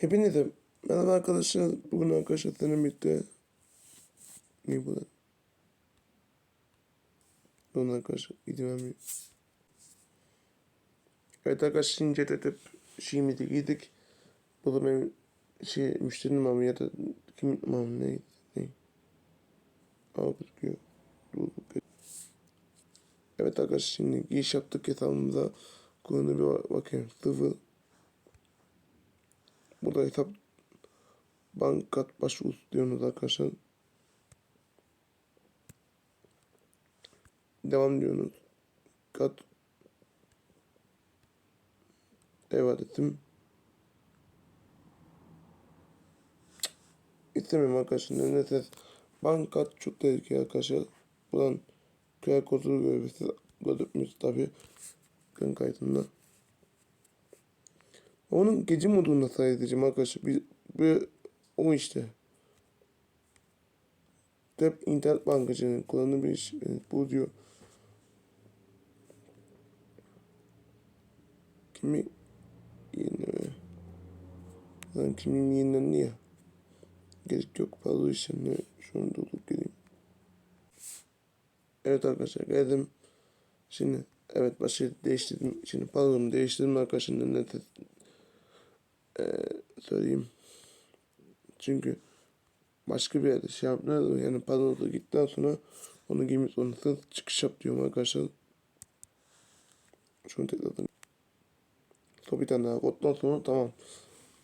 Hepinize merhaba arkadaşlar. Bugün arkadaşlar seninle birlikte ne bu lan? Donun arkadaşlar vermiyor. Evet arkadaşlar şimdi edip şeyimizi giydik. Bu da benim şey müşterinin mamı ya da kimin mamı ne? Ne? Aa gözüküyor. Evet arkadaşlar şimdi giriş yaptık hesabımıza. Kullanı bir bak- bakayım. Sıfır. Bu da hesap bankat başvurusu diyorsunuz arkadaşlar. Devam diyorsunuz. Kat ev adresim. İstemiyorum arkadaşlar. Neyse bankat çok tehlikeli arkadaşlar. Buradan QR kodu görüyorsunuz. Gözükmüyor tabi. Gün kaydında. Onun gece modunu nasıl edeceğim arkadaşlar? Bir, bir o işte. Tep internet bankacının kullandığı bir iş. e, Bu diyor. Kimi yeni Lan kimin yenilendi ya. Gerek yok fazla işlemle. Şunu durduk geleyim. Evet arkadaşlar geldim. Şimdi evet başı değiştirdim. Şimdi pardon değiştirdim arkadaşlar. Ne söyleyeyim. Çünkü başka bir yerde şey yaptılar yani pazarda gittikten sonra onu giymek zorundasınız. Çıkış yap diyorum arkadaşlar. Şunu tekrardan. Son bir daha koddan sonra tamam.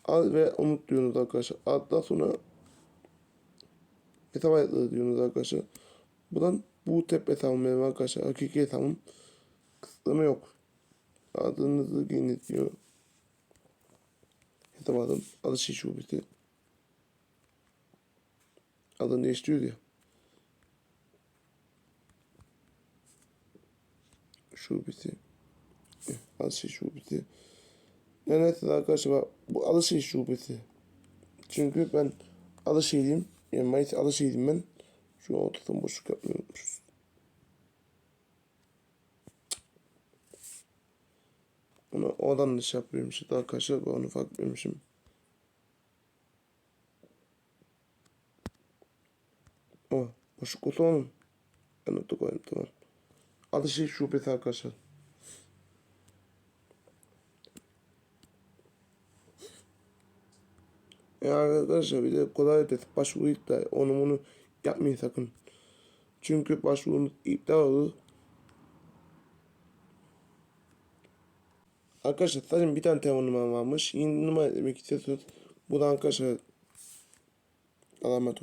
Al ve unut diyorsunuz arkadaşlar. Aldıktan sonra hesap ayetleri diyorsunuz arkadaşlar. Buradan bu tep hesabım benim arkadaşlar. Hakiki hesabım. Kısıtlama yok. Adınızı giyin diyor. Hesap adım. Alışveriş şubesi. Adını değiştiriyor ya. Şubesi. Eh, Alışveriş şubesi. Yani evet arkadaşlar bak, bu alışveriş şubesi. Çünkü ben alışverişim. Yani Mayıs alışverişim ben. Şu an ortadan boşluk yapmıyormuşuz. Onu oradan da şey yapıyormuşuz arkadaşlar. Ben onu fark etmemişim. O boşluk olsa onun. Ben notu koyayım tamam. Alışveriş şubesi arkadaşlar. Ya arkadaşlar bir de kolay ötesi başvuru iptal. Onu bunu yapmayın sakın. Çünkü başvurunuz iptal olur. Arkadaşlar sadece bir tane telefon numaram varmış. Yeni numara demek istiyorsanız buradan arkadaşlar alamet.